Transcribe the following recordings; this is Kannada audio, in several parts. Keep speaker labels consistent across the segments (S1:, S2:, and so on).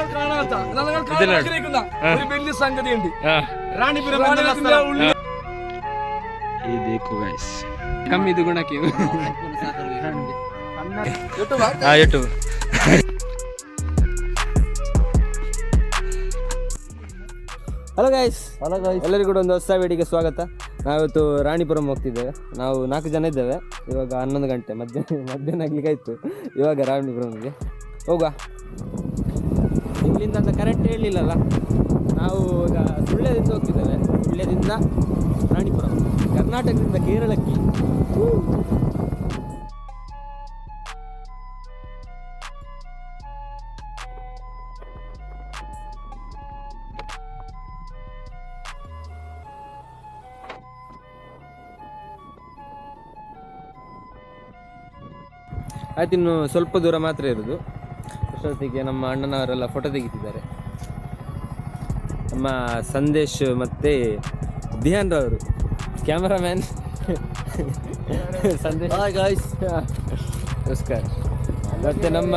S1: നിങ്ങൾ കാണാത്ത നിങ്ങൾ കാണാൻ
S2: ഇതിലാണ്.
S1: ആഗ്രഹിക്കുന്ന ഒരു വലിയ സംഗതിയുണ്ട്
S2: ആ
S3: റാണിപുരം എന്നുള്ള
S1: റാണിപുരത്തിന്റെ
S3: സ്ഥലം.
S1: ഉള്ളിൽ
S2: ಈ ದೇಖೋ ಗೈಸ್ ಕಮ್ಮಿ ಇದು ಗುಣಕ್ಕೆ
S1: യൂട്യൂബ്
S2: ಹಾ YouTube
S4: hello guys hello guys ಎಲ್ಲರಿಗೂ ಕೂಡ ಒಂದು ಹೊಸ ವಿಡಿಯೋಗೆ ಸ್ವಾಗತ ನಾವಿವತ್ತು ರಾಣಿಪುರಂ ಹೋಗ್ತಿದ್ದೇವೆ ನಾವು ನಾಲ್ಕು ಜನ ಇದ್ದೇವೆ ಇವಾಗ ಹನ್ನೊಂದು ಗಂಟೆ ಮಧ್ಯಾಹ್ನ ಮಧ್ಯಾಹ್ನ ಆಗ್ಲಿಕ್ಕೆ ಆಯ್ತು ಇವಾಗ ರಾಣಿಪುರಂಗೆ ಹೋಗುವ ಅಂತ ಕರೆಕ್ಟ್ ಹೇಳಲಿಲ್ಲಲ್ಲ ನಾವು ಈಗ ಸುಳ್ಳ್ಯದಿಂದ ಹೋಗ್ತಿದ್ದೇವೆ. ಸುಳ್ಳ್ಯದಿಂದ ರಾಣಿಪುರ, ಕರ್ನಾಟಕದಿಂದ ಕೇರಳಕ್ಕೆ. ಆಯ್ತು, ಇನ್ನು ಸ್ವಲ್ಪ ದೂರ ಮಾತ್ರ ಇರೋದು. ಅಷ್ಟೊತ್ತಿಗೆ ನಮ್ಮ ಅಣ್ಣನವರೆಲ್ಲ ಫೋಟೋ ತೆಗಿತಿದ್ದಾರೆ. ನಮ್ಮ ಸಂದೇಶ್ ಮತ್ತೆ ಧ್ಯಾನ್ ರವರು ಕ್ಯಾಮರಾಮ್ಯಾನ್ ಸಂದೇಶ್. ನಮಸ್ಕಾರ. ಮತ್ತೆ ನಮ್ಮ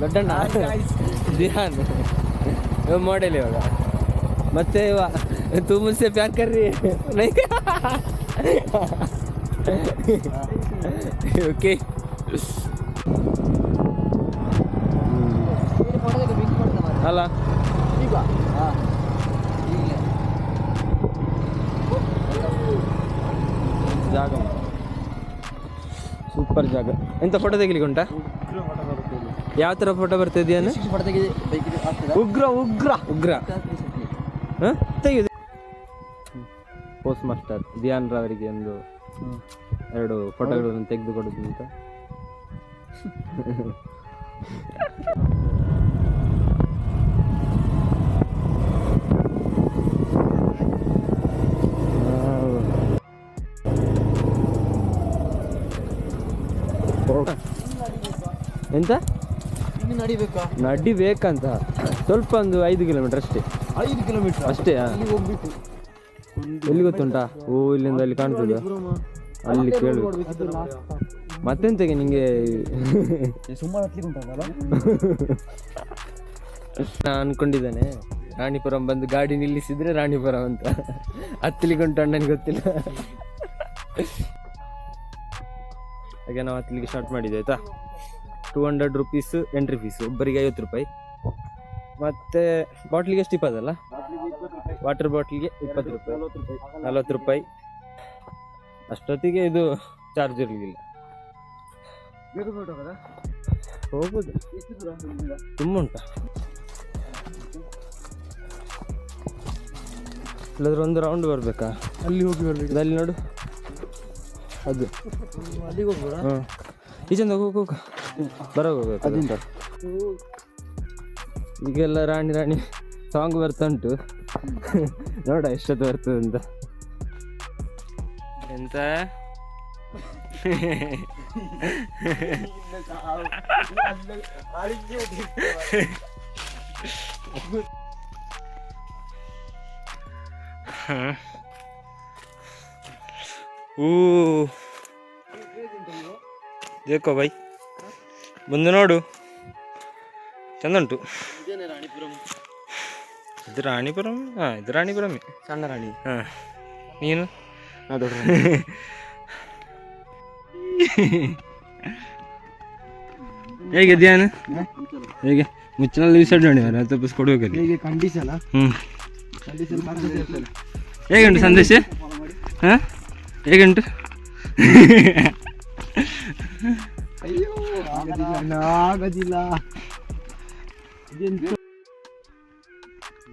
S4: ದೊಡ್ಡಣ್ಣ. ಧ್ಯಾನ್ ಮಾಡೆಲ್ ಇವಾಗ. ಮತ್ತೆ ತೂ ಮುಂಚೆ ಮುನ್ಸೆ ಪ್ಯಾರ್ ಕರ್ರಿ ಓಕೆ ಅಲ್ಲ. ಜಾಗ. ಸೂಪರ್ ಜಾಗ. ಎಂತ ಫೋಟೋ ತೆಗಿಲಿಕ್ಕೆ ಉಂಟಾ ಯಾವ ಥರ ಫೋಟೋ ಬರ್ತಿದ್ಯಾನು ಉಗ್ರ ಉಗ್ರ. ಉಗ್ರ. ಹಾಂ? ತೆಗೆದು. ಪೋಸ್ಟ್ ಮಾಸ್ಟರ್ ಧ್ಯಾನ್ ರವರಿಗೆ ಒಂದು ಎರಡು ಫೋಟೋಗಳನ್ನು ತೆಗೆದು ಕೊಡುದು ಅಂತ. ಎಂತ?
S3: ಇನ್ನು ನಡಿಬೇಕಾ?
S4: ನಡಿಬೇಕಂತ. ಸ್ವಲ್ಪ ಒಂದು ಐದು ಕಿಲೋಮೀಟರ್ ಅಷ್ಟೇ.
S3: ಐದು ಕಿಲೋಮೀಟರ್
S4: ಅಷ್ಟೇ.
S3: ಹೋಗ್ಬಿಟ್ಟು
S4: ಎಲ್ಲಿ ಗೊತ್ತುಂಟಾ? ಓ ಇಲ್ಲಿಂದ ಅಲ್ಲಿ ಕಾಣ್ತದೆ. ಅಲ್ಲಿ ಕೇಳು ಮತ್ತೆಂತಗೆ ನಿಂಗೆ?
S3: ಸುಮಾರು
S4: ನಾನು ಅನ್ಕೊಂಡಿದ್ದೇನೆ. ರಾಣಿಪುರಂ ಬಂದು ಗಾಡಿ ನಿಲ್ಲಿಸಿದ್ರೆ ರಾಣಿಪುರಂ ಅಂತ. ಹತ್ತಲಿಕ್ಕೆ ಉಂಟು ಅಣ್ಣನಿಗೆ ಗೊತ್ತಿಲ್ಲ. ಹಾಗೆ ನಾವು ಹತ್ತಲಿಕ್ಕೆ ಸ್ಟಾರ್ಟ್ ಮಾಡಿದ್ದೆ ಆಯ್ತಾ? Two hundred rupees entry fees ಒಬ್ಬರಿಗೆ ಐವತ್ತು ರೂಪಾಯಿ. ಮತ್ತೆ ಬಾಟ್ಲಿಗೆ ಎಷ್ಟು ಇಪ್ಪತ್ತಲ್ಲ ವಾಟರ್ ಬಾಟ್ಲಿಗೆ ಇಪ್ಪತ್ತು ರೂಪಾಯಿ. ನಲ್ವತ್ತು ರೂಪಾಯಿ. ಅಷ್ಟೊತ್ತಿಗೆ ಇದು ಚಾರ್ಜ್ ಇರಲಿಲ್ಲ. ಹೋಗುದು. ತುಂಬ ಉಂಟಾ. ಇಲ್ಲಾದ್ರೆ ಒಂದು ರೌಂಡ್ ಬರ್ಬೇಕಾ?
S3: ಅಲ್ಲಿ ಹೋಗಿ ಬರ್ಬೇಕು
S4: ಅಲ್ಲಿ ನೋಡು. ಅದು.
S3: ಅಲ್ಲಿಗೆ ಹೋಗ್ಬೋದಾ?
S4: ಹ್ಞೂ ಈಚೆಂದ ಹೋಗು ಹೋಗು. ಬರ ಹೋಗ್ಬೇಕು
S3: ಅದಿಂದ
S4: ಈಗೆಲ್ಲ ರಾಣಿ ರಾಣಿ ಸಾಂಗ್ ಬರ್ತಾ ಉಂಟು ನೋಡ ಎಷ್ಟೊತ್ತು ಬರ್ತದೆ ಅಂತ ಎಂತ
S2: ಊ ದೇಕೋ ಬೈ ಬಂದು ನೋಡು. ಚಂದ ಉಂಟು
S3: ರಾಣಿಪುರಂ?
S2: ಇದು ರಾಣಿಪುರಂ? ಹಾಂ ಇದು ರಾಣಿಪುರಂ.
S3: ಸಣ್ಣ ರಾಣಿ.
S2: ಹಾಂ. ನೀನು?
S3: ಅದು
S2: ಹೇಗೆ ಧ್ಯಾನ ಹೇಗೆ? ಮುಚ್ಚಿನಲ್ಲಿ ವಿಸರ್ಜನೆ ಮಾಡಿ ಅವರ ತಪ್ಪಿಸ್ ಕೊಡ್ಬೇಕಲ್ಲಿ
S3: ಹೇಗೆ ಖಂಡಿಸಲ್ಲ
S2: ಹ್ಞೂ ಹೇಗುಂಟು ಸಂದೇಶ? ಹಾಂ? ಹೇಗುಂಟು?
S3: ಅಯ್ಯೋ ಆಗದಿಲ್ಲ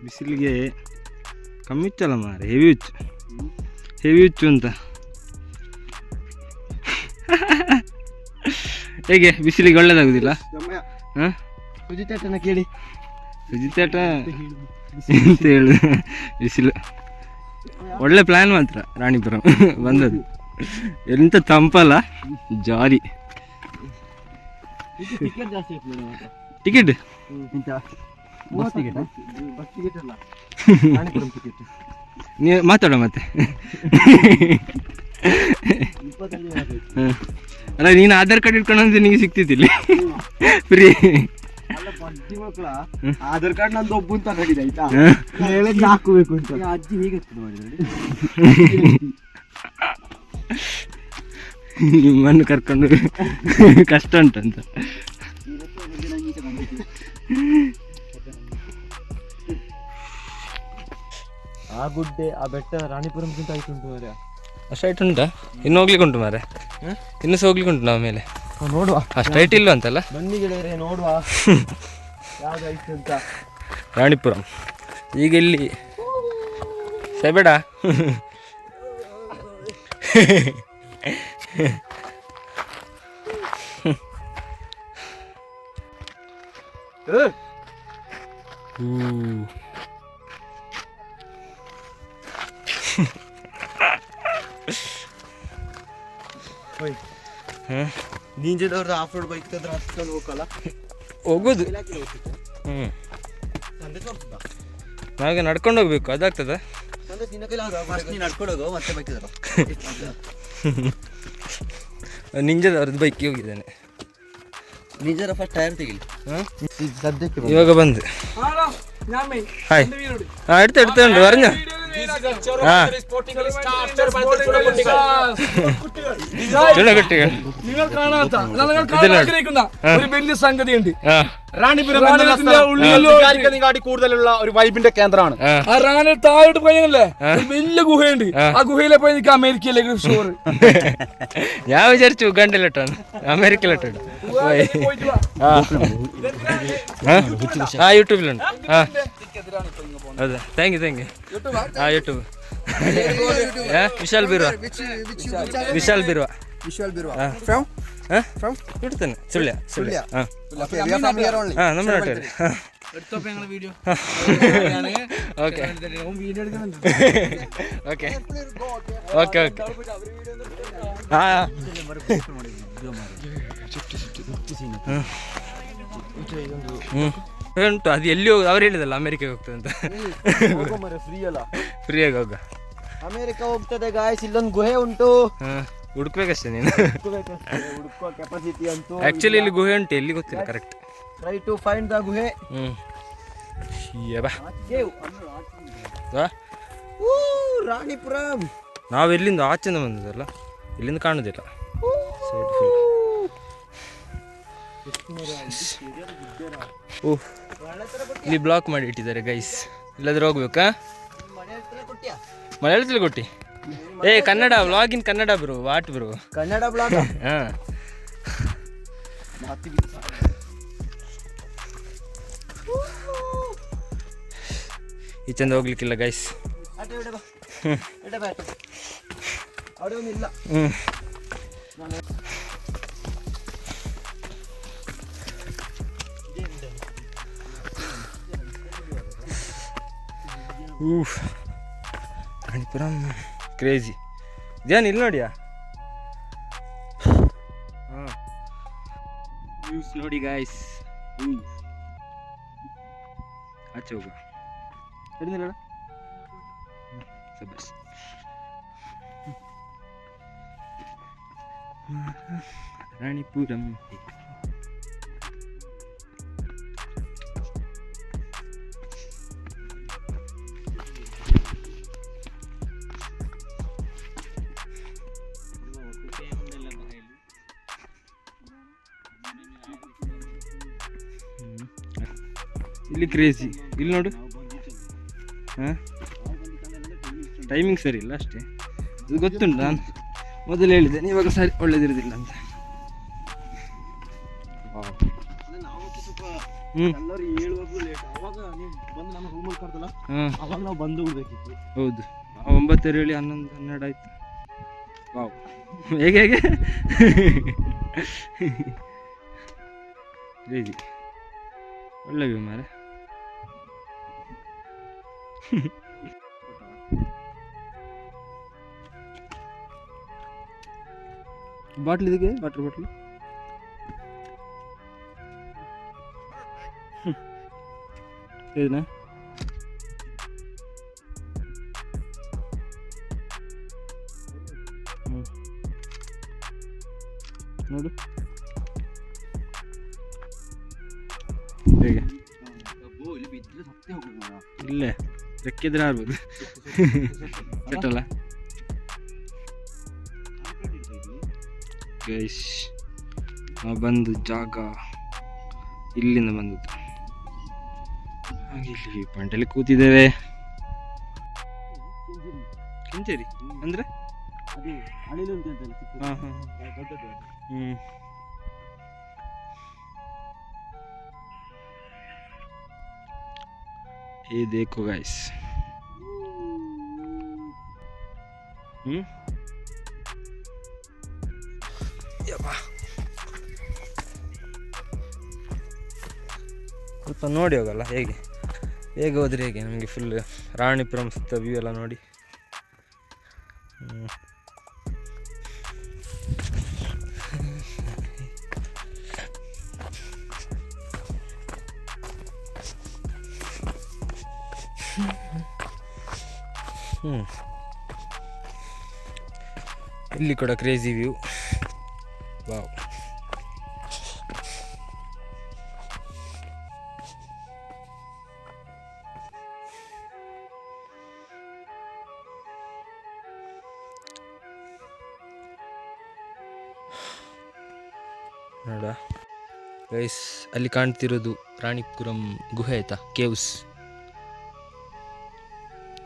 S2: ಬಿಸಿಲಿಗೆ ಕಮ್ಮಿ ಹುಚ್ಚಲ್ಲ ಮಾರೆ ಹೆವಿ ಹುಚ್ಚು ಹೆವಿ ಹುಚ್ಚು ಅಂತ. ಹೇಗೆ ಬಿಸಿಲಿಗೆ ಒಳ್ಳೇದಾಗುದಿಲ್ಲ? ಹಾಂ?
S3: ಸುಜಿತೇಟನ ಕೇಳಿ.
S2: ಸುಜಿತಾಟ ಅಂತ ಹೇಳು. ಬಿಸಿಲು. ಒಳ್ಳೆ ಪ್ಲ್ಯಾನ್ ಮಾತ್ರ ರಾಣಿಪುರಂ ಬಂದದ್ದು. ಎಂತ ತಂಪಲ್ಲ? ಜಾರಿ
S3: ಟಿಕೆಟ್ ಜಾಸ್ತಿ ticket bus ticket bus ticket ಅಲ್ಲ. ರಾಣಿಪುರಂ ಟಿಕೆಟ್
S2: ನೀವು ಮಾತಾಡೋ ಮತ್ತೆ. ಅಲ್ಲ ನೀನು ಆಧಾರ್ ಕಾರ್ಡ್ ಇಟ್ಕೊಂಡು ಅಂದ್ರೆ ನಿಂಗೆ ಸಿಗ್ತಿದ್ದಿಲ್ಲ ಫ್ರೀ
S3: ಮಕ್ಕಳ ಆಧಾರ್ ಕಾರ್ಡ್ ನಂದು ಒಬ್ಬ ಅಂತ ತಗೊಂಡಿದ್ದೆ ಆಯ್ತಾ. ಹೇಳಿದ್ ಹಾಕಬೇಕು ಅಂತ? ಅಜ್ಜಿ ಹೇಗೆ ಮಾಡಿದ್ರೆ
S4: ನಿಮ್ಮನ್ನು ಕರ್ಕೊಂಡು ಕಷ್ಟ ಉಂಟಂತ.
S3: ಆ ಗುಡ್ಡೆ ಆ ಬೆಟ್ಟ ರಾಣಿಪುರಂಗಿಂತ ಆಯ್ತು ಉಂಟು ಮಾರೆ
S4: ಅಷ್ಟು ಹೈಟ್ ಉಂಟಾ? ಇನ್ನು ಹೋಗ್ಲಿಕ್ಕೆ ಉಂಟು ಮಾರೆ ಇನ್ನು ಸಹ ಹೋಗ್ಲಿಕ್ಕೆ ಉಂಟು ನಾವು ಮೇಲೆ.
S3: ನೋಡುವ.
S4: ಅಷ್ಟು ಹೈಟ್ ಇಲ್ಲ ಅಂತಲ್ಲ?
S3: ಬನ್ನಿ ಗೆಳೆಯರೆ ನೋಡುವ. ಯಾವ್ದು ಅಂತ.
S4: ರಾಣಿಪುರಂ. ಈಗ ಇಲ್ಲಿ ಸಬೇಡ.
S3: ನೀಂಜದವ್ರದ್ದು ಆಫ್ ರೋಡ್ ಬೈಕ್ ತಂದ್ರೆ ಹತ್ಕೊಂಡು ಹೋಗಲ್ಲ.
S4: ಹೋಗೋದು. ಹ್ಞೂ ನಾವೀಗ ನಡ್ಕೊಂಡು ಹೋಗ್ಬೇಕು ಅದಾಗ್ತದ?
S3: ನಡ್ಕೊಂಡು ಹೋಗೋ ಮತ್ತೆ ಬೈಕ್ ನಿಂಜದ
S4: ಅವ್ರದ್ದು ಬೈಕ್ ಹೋಗಿದ್ದಾನೆ
S3: ನಿಜರ ಫಸ್ಟ್ ಟೈರ್ ತೆಗಿಲಿ ಸದ್ಯಕ್ಕೆ
S4: ಇವಾಗ ಬಂದು ಹಾಯ್ ಹಾಂ ಎಡ್ತು ಎಡ್ತು ಉಂಟು കുട്ടികൾ
S1: നിങ്ങൾ കാണാത്ത നിങ്ങൾ കാണാൻ
S4: ഇതിലാണ്.
S1: ആഗ്രഹിക്കുന്ന ഒരു വലിയ സംഗതിയുണ്ട്.
S3: കൂടുതലുള്ള ഒരു വൈബിന്റെ കേന്ദ്രമാണ്.
S4: ആ.
S1: റാണി താഴോട്ട് പോയല്ലേ ഒരു വലിയ ഗുഹയുണ്ട്. ആ. ഗുഹയിലെ പോയി എനിക്ക് അമേരിക്കയിലേക്ക്
S4: ഞാൻ വിചാരിച്ചു ഉഗാണ്ടിലിട്ടാണ് അമേരിക്കയിലിട്ടാണ് ആ യൂട്യൂബിലുണ്ട്. ആ. അതെ. താങ്ക് യു താങ്ക് ആ YouTube. Vishal Birva.
S3: Vishal Birva.
S4: Vishal
S3: Birva.
S4: From?
S3: From?
S4: ഇവിടെ തന്നെ. ചുള്ളിയ ചുള്ളിയ ആ. നമ്മുടെ നാട്ടുകാർ
S1: video okay.
S4: Okay. Okay okay. ആ ചുറ്റി ചുറ്റി ಉಂಟು. ಅದು ಎಲ್ಲಿ ಹೋಗಿ ಅವ್ರು ಹೇಳಿದಲ್ಲ ಅಮೆರಿಕಾಗೆ ಹೋಗ್ತದೆ ಅಂತ.
S3: ಫ್ರೀ ಅಲ್ಲ
S4: ಫ್ರೀಯಾಗಿ ಹೋಗ.
S3: ಅಮೆರಿಕ ಹೋಗ್ತದೆ ಗಾಯಸ್ ಇಲ್ಲೊಂದು ಗುಹೆ ಉಂಟು.
S4: ಹುಡುಕ್ಬೇಕಷ್ಟೇ ನೀನು.
S3: ಹುಡುಕುವ ಕೆಪಾಸಿಟಿ ಅಂತೂ
S4: ಆಕ್ಚುಲಿ ಇಲ್ಲಿ ಗುಹೆ ಉಂಟು. ಎಲ್ಲಿ ಗೊತ್ತಿಲ್ಲ correct
S3: try to find the ಗುಹೆ.
S4: ರಾಣಿಪುರ ಬಾ.
S3: ಕೇವ್
S4: ವಾ
S3: ಊ ರಾಣಿಪುರಂ.
S4: ನಾವು ಎಲ್ಲಿಂದ ಆಚೆಯಿಂದ ಬಂದದಲ್ಲ ಇಲ್ಲಿಂದ ಕಾಣುದಿಲ್ಲ. ಸೈಡ್ ಫುಲ್ ಇಲ್ಲಿ ಬ್ಲಾಕ್ ಮಾಡಿ ಇಟ್ಟಿದ್ದಾರೆ ಗೈಸ್ ಇಲ್ಲಾದ್ರೆ ಹೋಗ್ಬೇಕಾ? ಮಲಯಾಳದಲ್ಲಿ ಕೊಟ್ಟಿ ಏ Kannada vlog in Kannada bro what
S3: bro Kannada blog
S4: ಹಾಂ. ಈ ಚಂದ ಹೋಗ್ಲಿಕ್ಕಿಲ್ಲ ಗೈಸ್ ಹ್ಞೂ ಊಫ್ ಕಾಣಿಪುರಂ ಕ್ರೇಜಿ ಇದೇನು ಇಲ್ಲಿ ನೋಡಿಯಾ? ಹಾಂ. ವ್ಯೂಸ್ ನೋಡಿ ಗಾಯ್ಸ್ ಆಚೆ ಹೋಗ. ಹಿಡಿದಿಲ್ಲ ಸಬಸ್ ರಾಣಿಪುರಂ ಇಲ್ಲಿ ಕ್ರೇಜಿ ಇಲ್ಲಿ ನೋಡು. ಹಾಂ? ಟೈಮಿಂಗ್ ಸರಿ ಇಲ್ಲ ಅಷ್ಟೇ. ಇದು ಗೊತ್ತುಂಟು? ನಾನು ಮೊದಲು ಹೇಳಿದ್ದೇನೆ, ಇವಾಗ ಸರಿ, ಒಳ್ಳೇದಿರೋದಿಲ್ಲ ಅಂತ. ಹೌದು. ಒಂಬತ್ತರ ಹೇಳಿ ಹನ್ನೊಂದು, ಹನ್ನೆರಡು ಆಯ್ತು. ವಾವ್. ಹೇಗೆ ಹೇಗೆ? ಒಳ್ಳೆ ವ್ಯೂ ಮಾರೆ ಬಾಟ್ಲ್ ಇದಕ್ಕೆ ವಾಟರ್ ಬಾಟ್ಲ್ ಇದನ್ನ ಹ್ಞೂ ನೋಡು
S3: ಬಿದ್ರೆ ಸತ್ತೇ ಹೋಗುದು ನಾವು.
S4: ಇಲ್ಲೇ ಬೆಕ್ಕಿದ್ರೆ ಆಗ್ಬೋದು ಕಟ್ಟಲ್ಲ ಗೈಸ್ ನಾವು ಬಂದು ಜಾಗ ಇಲ್ಲಿಂದ ಬಂದದ್ದು ಹಾಗೆ ಇಲ್ಲಿ ಪಂಟಲ್ಲಿ ಕೂತಿದ್ದೇವೆ. ಕೆಂಚೇರಿ ಅಂದ್ರೆ. ಹಾಂ ಹಾಂ ಹ್ಞೂ ये देखो गाइस हम्म ಸ್ವಲ್ಪ ನೋಡಿ ಹೋಗಲ್ಲ ಹೇಗೆ ಹೇಗೆ ಹೋದ್ರೆ ಹೇಗೆ ನಮಗೆ ಫುಲ್ ರಾಣಿಪುರಂ ಸುತ್ತ ವ್ಯೂ ಎಲ್ಲ ನೋಡಿ ಹ್ಞೂ ಇಲ್ಲಿ ಕೂಡ ಕ್ರೇಜಿ ವ್ಯೂ ವಾವ್ ನೋಡ ಗೈಸ್ ಅಲ್ಲಿ ಕಾಣ್ತಿರೋದು ರಾಣಿಪುರಂ ಗುಹೆ ಆಯ್ತಾ? ಕೇವ್ಸ್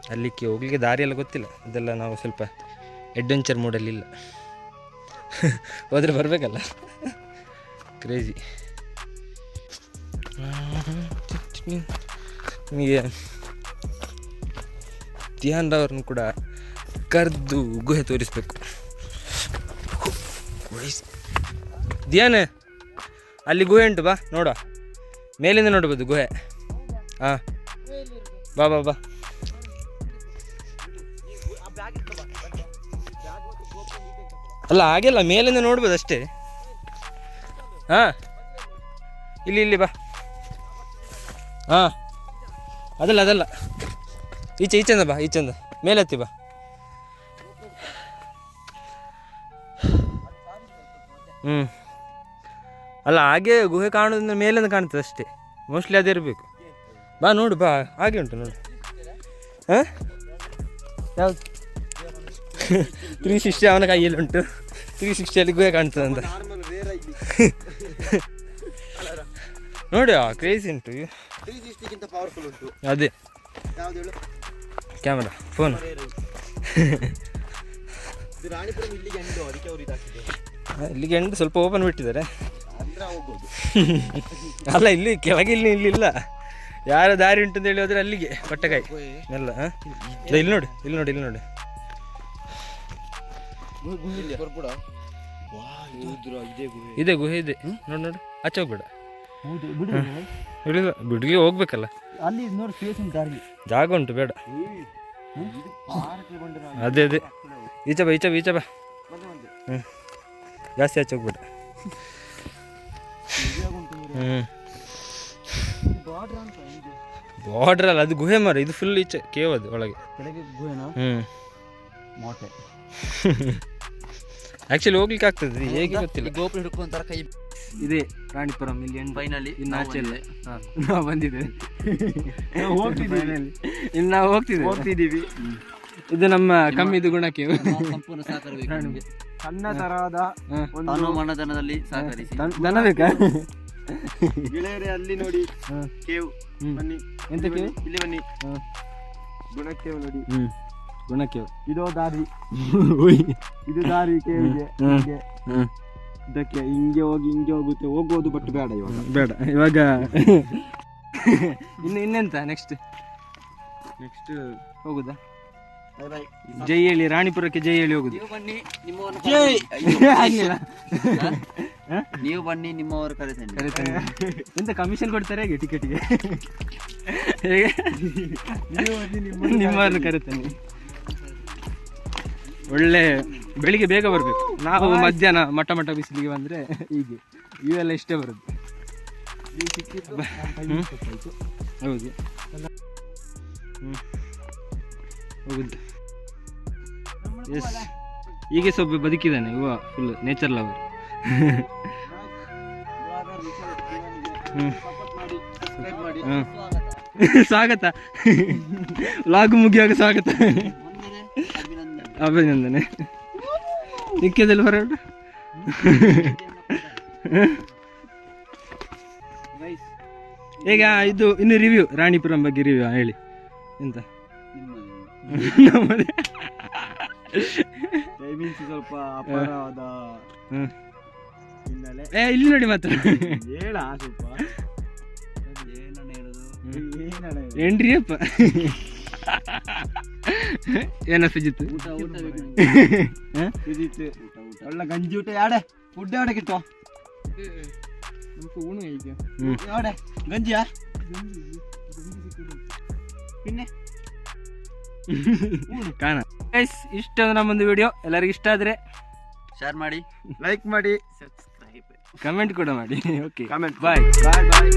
S4: ಅಲ್ಲಿಗೆ ಹೋಗ್ಲಿಕ್ಕೆ ದಾರಿ ಎಲ್ಲ ಗೊತ್ತಿಲ್ಲ. ಅದೆಲ್ಲ ನಾವು ಸ್ವಲ್ಪ ಅಡ್ವೆಂಚರ್ ಮೂಡಲ್ಲಿ ಇಲ್ಲ. ಹೋದ್ರೆ ಬರಬೇಕಲ್ಲ? ಕ್ರೇಜಿ ನಿಮಗೆ ಧ್ಯಾನ್ರವ್ರನ್ನ ಕೂಡ ಕರೆದು ಗುಹೆ ತೋರಿಸ್ಬೇಕು. ಧ್ಯಾನ, ಅಲ್ಲಿ ಗುಹೆ ಉಂಟು ಬಾ ನೋಡ ಮೇಲಿಂದ ನೋಡ್ಬೋದು ಗುಹೆ. ಹಾಂ ಬಾ ಬಾ ಬಾ. ಅಲ್ಲ, ಹಾಗೆಲ್ಲ ಮೇಲಿಂದ ನೋಡ್ಬೋದು ಅಷ್ಟೇ ಹಾಂ? ಇಲ್ಲಿ ಇಲ್ಲಿ ಬಾ. ಹಾಂ. ಅದಲ್ಲ ಅದಲ್ಲ. ಈಚೆ ಈಚೆಂದ ಬಾ ಈಚೆಂದ ಮೇಲೆತ್ತಿ ಬಾ. ಹ್ಞೂ ಅಲ್ಲ, ಹಾಗೆ ಗುಹೆ ಕಾಣೋದ್ರಿಂದ ಮೇಲಿಂದ ಕಾಣ್ತದೆ ಅಷ್ಟೇ. ಮೋಸ್ಟ್ಲಿ ಅದೇ ಇರಬೇಕು. ಬಾ, ನೋಡು, ಬಾ. ಹಾಗೆ ಉಂಟು, ನೋಡು. ಹಾಂ? ಯಾವುದು? ತ್ರೀ ಸಿಕ್ಸ್ಟಿ ಅವನ ಕೈಯಲ್ಲಿ ಉಂಟು ತ್ರೀ ಸಿಕ್ಸ್ಟಿಯಲ್ಲಿ ಗುಹೆ ಕಾಣ್ತದೆ ಅಂತ ನೋಡಿ ಕ್ರೇಜಿ ಉಂಟು
S3: ಪವರ್ಫುಲ್ ಉಂಟು.
S4: ಅದೇ. ಕ್ಯಾಮರಾ ಫೋನ್
S3: ಇಲ್ಲಿಗೆ
S4: ಎಂಟು ಸ್ವಲ್ಪ ಓಪನ್ ಬಿಟ್ಟಿದ್ದಾರೆ. ಅಲ್ಲ ಇಲ್ಲಿ ಕೆಳಗೆ ಇಲ್ಲಿ ಇಲ್ಲ ಯಾರ ದಾರಿ ಉಂಟು ಅಂತ ಹೇಳಿ ಹೋದ್ರೆ ಅಲ್ಲಿಗೆ ಪಟ್ಟಕಾಯಿ ಎಲ್ಲ ಇಲ್ಲಿ ನೋಡಿ ಇಲ್ಲಿ ನೋಡಿ ಇಲ್ಲಿ ನೋಡಿ.
S3: ಬರ್ಬಿಡ. ವಾ ಇದು ಗುಹೆ.
S4: ಇದೆ ಗುಹೆ ಇದೆ. ನೋಡಿ ನೋಡಿ. ಆಚೆ ಹೋಗ್ಬೇಡ.
S3: ಹೌದು ಬಿಡು
S4: ಇಳಿದ ಬಿಡ್ಲಿಗೆ ಹೋಗ್ಬೇಕಲ್ಲ.
S3: ಅಲ್ಲಿ ನೋಡಿ ಸ್ಪೇಸ್ ಉಂಟು ದಾರಿ
S4: ಜಾಗ ಉಂಟು ಬೇಡ. ಅದೇ ಅದೇ. ಈಚೆ ಬಾ ಈಚೆ ಬಾ ಈಚೆ ಬಾ. ಹ್ಞೂ ಜಾಸ್ತಿ ಆಚೆ ಹೋಗ್ಬೇಡ. ಹ್ಞೂ
S3: ಬಾರ್ಡ್ರ್ ಅಂತ ಇದು
S4: ಬಾರ್ಡ್ರ್ ಅಲ್ಲ ಅದು ಗುಹೆ ಮರ. ಇದು ಫುಲ್ ಈಚೆ ಕೇವ್ ಅದು ಒಳಗೆ. ಹ್ಞೂ
S3: ಮೋಟೆ
S4: ಆ್ಯಕ್ಚುಲಿ ಹೋಗ್ಲಿಕ್ಕೆ ಆಗ್ತದೆ ಹೇಗೆ ಗೊತ್ತಿಲ್ಲ.
S3: ಗೋಪುರ ಹಿಡ್ಕೊಂತಾರ ಕೈ
S4: ಇದೆ ರಾಣಿಪುರಂ ಇಲ್ಲಿ
S3: ಫೈನಲಿ
S4: ಇನ್ನು ಆಚೆ ಇಲ್ಲ. ನಾವು ಬಂದಿದೆ ಹೋಗ್ತಿದ್ದೀವಿ. ಇನ್ನು ನಾವು ಹೋಗ್ತಿದ್ದೀವಿ. ಹೋಗ್ತಿದ್ದೀವಿ. ಇದು ನಮ್ಮ ಕಮ್ಮಿದು ಗುಣಕ್ಕೆ.
S3: ಸಂಪೂರ್ಣ ಸಹಕಾರ
S1: ಸಣ್ಣ ತರಹದ
S3: ತಾನು ಮನಧನದಲ್ಲಿ ಸಹಕರಿಸಿ.
S4: ದನ ಬೇಕಾ?
S3: ಗೆಳೆಯರೇ ಅಲ್ಲಿ ನೋಡಿ. ಕೇವ್ ಬನ್ನಿ.
S4: ಎಂತ ಕೇವ್?
S3: ಇಲ್ಲಿ ಬನ್ನಿ. ಗುಣಕ್ಕೆ ನೋಡಿ.
S4: ಗುಣಕ್ಕೆ
S3: ಇದು ದಾರಿ ಇದು ದಾರಿ ಕೇಳಿದೆ.
S4: ಹ್ಮ್.
S3: ಹೀಗೆ.
S4: ಹ್ಮ್.
S3: ಇದಕ್ಕೆ ಹಿಂಗೆ ಹೋಗಿ ಹಿಂಗೆ ಹೋಗುತ್ತೆ. ಹೋಗೋದು ಬಟ್ ಬೇಡ ಇವಾಗ.
S4: ಬೇಡ. ಇವಾಗ ಇನ್ನು ಇನ್ನೆಂತ ನೆಕ್ಸ್ಟ್ ನೆಕ್ಸ್ಟ್ ಹೋಗುದಾ? ಜೈ ಹೇಳಿ ರಾಣಿಪುರಕ್ಕೆ ಜೈ ಹೇಳಿ ಹೋಗುದು.
S3: ನೀವು ಬನ್ನಿ ನಿಮ್ಮವರು. ನೀವು ಬನ್ನಿ ನಿಮ್ಮವರು ಕರೆತೇನೆ
S4: ಕರೀತಾನೆ. ಎಂತ ಕಮಿಷನ್ ಕೊಡ್ತಾರೆ ಹೇಗೆ ಟಿಕೆಟ್ಗೆ ಹೇಗೆ? ನಿಮ್ಮನ್ನು ಕರೀತಾನೆ ಒಳ್ಳೆ ಬೆಳಿಗ್ಗೆ ಬೇಗ ಬರಬೇಕು. ನಾವು ಮಧ್ಯಾಹ್ನ ಮಟ್ಟ ಮಟ್ಟ ಬಿಸಿಲಿಗೆ ಬಂದ್ರೆ ಹೀಗೆ. ಇವೆಲ್ಲ ಇಷ್ಟೇ ಬರುತ್ತೆ. ಹೌದು. ಹೌದು ಎಸ್ ಹೀಗೆ ಸ್ವಲ್ಪ ಬದುಕಿದ್ದಾನೆ. ಇವ ಫುಲ್ ನೇಚರ್ ಲವರ್
S3: ಮಾಡಿ. ಸ್ವಾಗತ.
S4: ಸ್ವಾಗತ. ಲಾಗು ಮುಗಿಯುವಾಗ ಸ್ವಾಗತ.
S3: ಅಭಿನಂದನೆ.
S4: ನಿಕ್ಕದಲ್ಲಿ ಹೊರಡು ಈಗ ಇದು ಇನ್ನು ರಿವ್ಯೂ ರಾಣಿಪುರಂ ಬಗ್ಗೆ ರಿವ್ಯೂ ಹೇಳಿ. ಎಂತ? ನಮ್ಮದೇ.
S3: ಟೈಮಿಂಗ್ಸ್ ಸ್ವಲ್ಪ ಅಪಾರವಾದ. ಹಿನ್ನೆಲೆ.
S4: ಏ ಇಲ್ಲಿ ನೋಡಿ ಮಾತ್ರ.
S3: ಹೇಳ ಸ್ವಲ್ಪ. ಏನಣ್ಣ ಹೇಳುದು? ಏನಣ್ಣ ಹೇಳುದು?
S4: ಎಂಟ್ರಿ ಅಪ್ಪ ಏನ ಸುಜಿತ್
S3: ಊಟ ಊಟ ಇದಿತ್ತು ಒಳ್ಳೆ ಗಂಜಿ ಊಟ ಯಾಡೆ ಫುಡ್ ಯಾಡೆ ಕಿತ್ತು
S4: ಹ್ಮ್.
S3: ಯಾಡೆ ಗಂಜಿಯಾ പിന്നെ
S4: ಕಾಣ ಗೈಸ್ ಇಷ್ಟ ನಮ್ಮೊಂದು ವಿಡಿಯೋ ಎಲ್ಲರಿಗೂ ಇಷ್ಟ ಆದ್ರೆ
S3: ಶೇರ್ ಮಾಡಿ ಲೈಕ್ ಮಾಡಿ ಸಬ್ಸ್ಕ್ರೈಬ್
S4: ಕಮೆಂಟ್ ಕೂಡ ಮಾಡಿ ಓಕೆ
S3: ಕಮೆಂಟ್
S4: ಬಾಯ್
S3: ಬಾಯ್ ಬಾಯ್